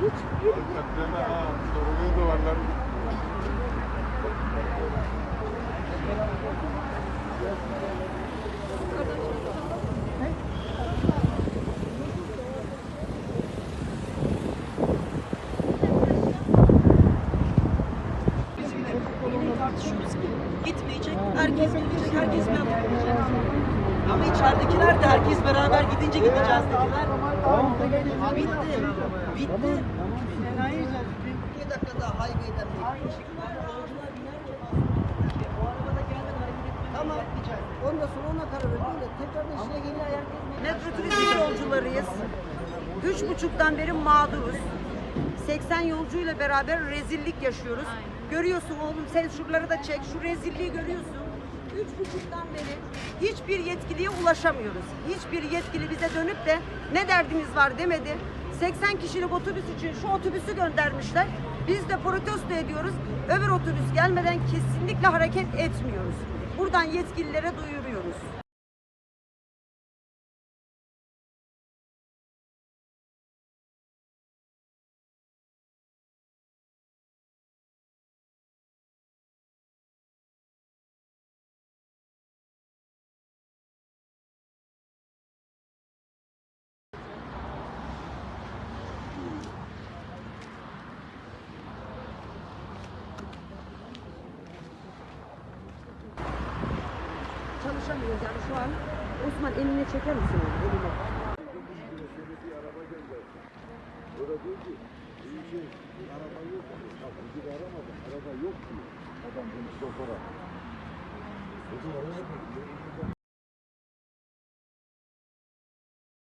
Hiçbir Katleme ha. Sorumlu duvarlar. Gitmeyecek, herkes gidecek, herkes memnun olacak. Ama içeridekiler de herkes beraber gidince gideceğiz dediler. Bitti. Bitti. Bir dakika daha highway'den bekliyoruz. Yolcular binerken arabada hareket Tamam. Ondan sonra ona karar işine yolcularıyız. Üç buçuktan beri mağduruz. 80 yolcuyla beraber rezillik yaşıyoruz. Görüyorsun oğlum sen şuraları da çek. Şu rezilliği görüyorsun. Üç buçuktan beri hiçbir yetkiliye ulaşamıyoruz. Hiçbir yetkili bize dönüp de ne derdiniz var demedi. 80 kişilik otobüs için şu otobüsü göndermişler. Biz de protesto ediyoruz. Öbür otobüs gelmeden kesinlikle hareket etmiyoruz. Buradan yetkililere duyuruyoruz. Çalışamıyoruz yani şu an. Osman eline çeker misin onu eline? Burada diyor ki şey araba yok. Ya bizi aramadı. Araba yok diyor. Adam bunu yok.